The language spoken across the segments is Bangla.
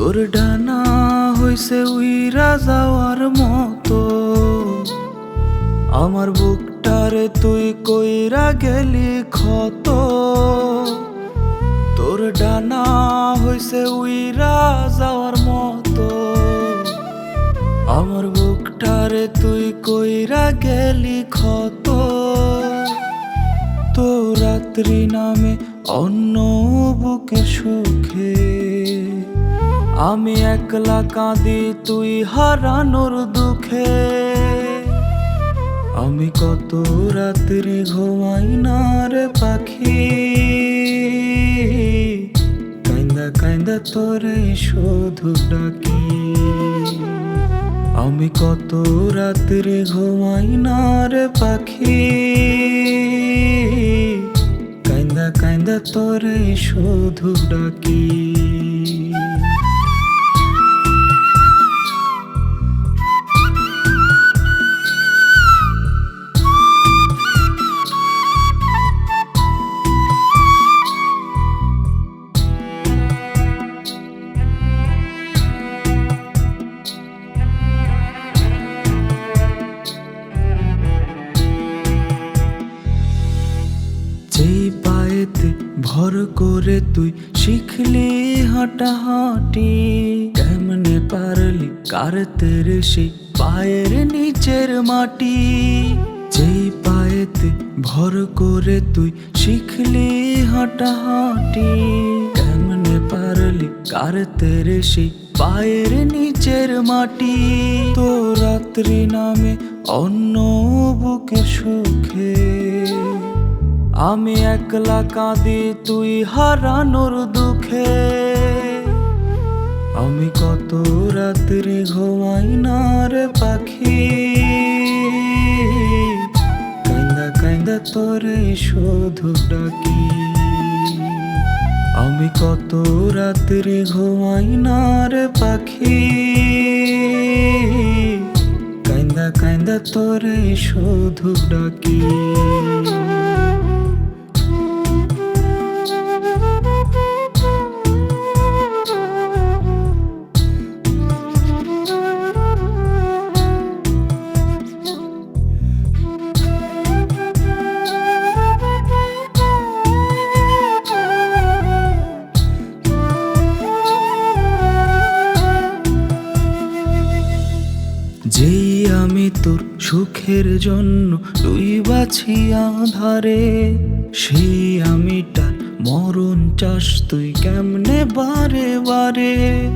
তোর ডানা হইছে উইরা যাওয়ার মতো। আমার বুকটারে তুই কইরা গেলি ক্ষত। তোর ডানা হইছে উইরা যাওয়ার মতো। আমার বুকটারে তুই কইরা গেলি ক্ষত। তো রাত্রি নামে অন্য বুকে সুখে। আমি একলা কাঁদি, তুই হারানোর দুঃখে। আমি কত রাত্রি ঘুমাই না রে পাখি। কান্দা কান্দা তোরে শুধু ডাকি। আমি কত রাত্রি ঘুমাই না রে পাখি। কান্দা কান্দা তোরে শুধু ডাকি। ভর করে তুই শিখলি হাঁটাহাঁটি। কেমনে পারলি কারতে রে সেই পায়ের নিচের মাটি। যেই পায়েতে ভর করে তুই শিখলি হাঁটাহাঁটি। কেমনে পারলি কারতে রে সেই পায়ের নিচের মাটি। তো রাত্রি নামে অন্য বুকে সুখে আমি একলা কাঁদি, তুই হারানোর দুঃখে। আমি কত রাত্রি ঘুমাই না রে পাখি। কান্দা কান্দা তোরে শুধু ডাকি। আমি কত রাত্রি ঘুমাই না রে পাখি। কান্দা কান্দা তোরে শুধু ডাকি। সুখের জন্য তুই বাছি আধারে। সেই আমিটার মরণ চাস তুই কেমনে বারে বারে?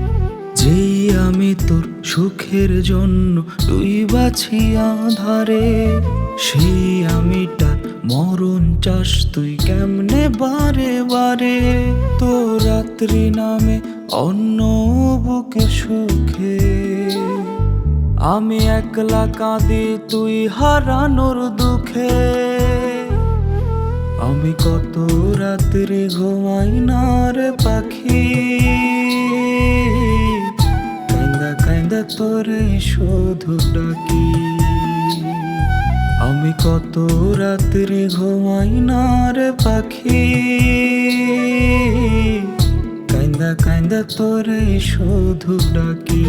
যেই আমি তোর সুখের জন্য তুই বাছি আধারে। সেই আমিটার মরণ চাস তুই কেমনে বারে বারে? তো রাত্রি নামে অন্য বুকে সুখে আমি একলা কাঁদি তুই হারানোর দুঃখে। আমি কত রাত্রি ঘুমাই না রে পাখি। কান্দা কান্দা তোরে শুধু ডাকি। আমি কত রাত্রি ঘুমাই না রে পাখি। কান্দা কান্দা তোরে শুধু ডাকি।